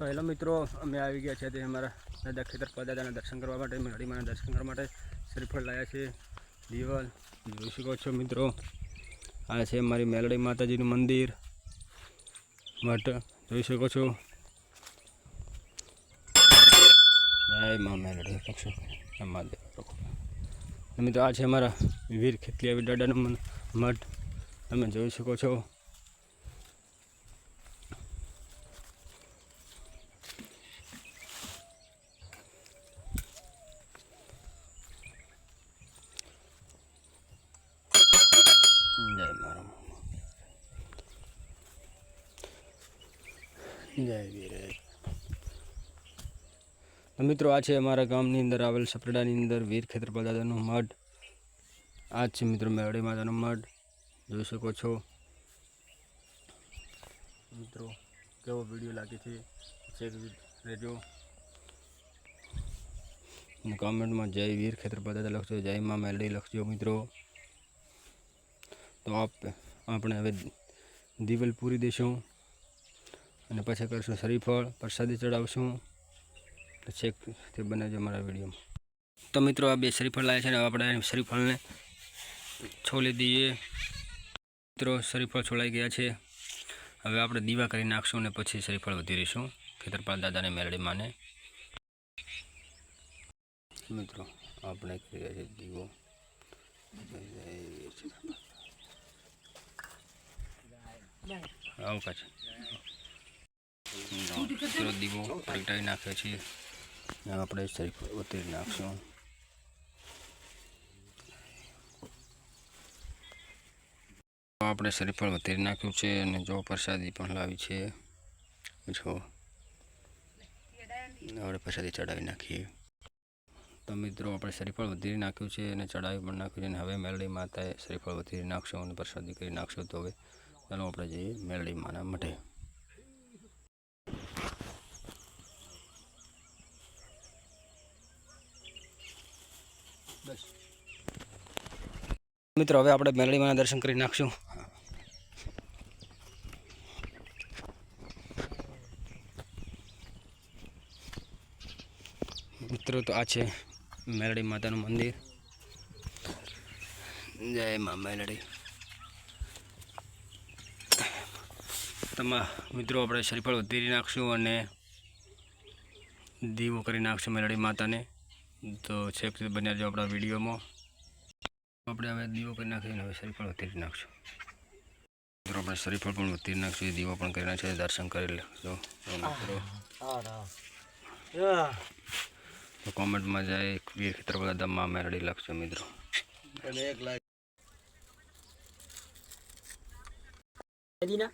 તો હેલો મિત્રો, અમે આવી ગયા છે તે અમારા દાદા ખેતર પદાદાના દર્શન કરવા માટે મેળીમાના દર્શન કરવા માટે. શ્રીફળ લાવ્યા છે, દિવાલ. જોઈ શકો છો મિત્રો, આ છે મારી મેલડી માતાજીનું મંદિર. મઠ, જોઈ શકો છો. જય મા મેલડી મહાદેવ મિત્રો, આ છે અમારા વીર ખેતલિયા દાદાનું મઠ. તમે જોઈ શકો છો જય મારો જય વીર મિત્રો, આ છે અમારા ગામની અંદર આવેલ સપરેડાની અંદર વીર ખેતરપાલ દાદાનો મઢ. આ છે મિત્રો, મેરડી માતાનો મઠ જોઈ શકો છો. મિત્રો, કેવો વીડિયો લાગે છે? ચેક રહેજો કોમેન્ટમાં જય વીર ખેતરપાલ દાદા લખજો, જય માં મેલડી લખજો મિત્રો. તો આપ આપણે હવે દિવેલ પૂરી દઈશું અને પછી કરશું શરીફળ પ્રસાદી ચડાવશું. પછી તે બનાવજો અમારા વિડીયોમાં. તો મિત્રો, આ બે શરીફળ લાવ્યા છે ને આપણે શરીફળને છોલી દઈએ. મિત્રો શરીફળ છોલાઈ ગયા છે. હવે આપણે દીવા કરી નાખશું અને પછી શરીફળ વધી રહીશું. ખેતરપાલ દાદાને મેરડી માને મિત્રો, આપણે કરી રહ્યા છીએ દીવો. આવું કાચ મિત્રો દીવો પ્રગટાવી નાખ્યો છે. આપણે શરીફ ઉતરી નાખશું. આપણે શરીફળ વધારી નાખ્યું છે અને જો પ્રસાદી પણ લાવી છે. જો. આપણે પ્રસાદી ચડાવી નાખીએ. તો મિત્રો, આપણે શરીફળ વધારી નાખ્યું છે અને ચડાવી પણ નાખ્યું છે અને હવે મેલડી માતાએ શરીફળ વધારી નાખશો અને પ્રસાદી કરી નાખશો. તો હવે ચાલો આપણે જઈએ મેલડી માના મઠે મિત્રો, હવે આપણે મેલડી માના દર્શન કરી નાખશું. મિત્રો, તો આ છે મેલડી માતાનું મંદિર. જય મા મેલડી. તમા મિત્રો, આપણે શરીફળ ઉતરી નાખશું અને દીવો કરી નાખશું મેલડી માતાને. તો છેક સુધી બન્યા જો આપણા વિડીયોમાં. આપણે હવે દીવો કરી નાખીને હવે શરીફળ ઉતરી નાખશું. મિત્રો, આપણે શરીફળ પણ ઉતરી નાખશું. દીવો પણ કરી નાખશું દર્શન કરી લેજો તો કોમેન્ટમાં જાય બે ખેતર બધા દમમાં અમે રડી લખજો મિત્રો. દીના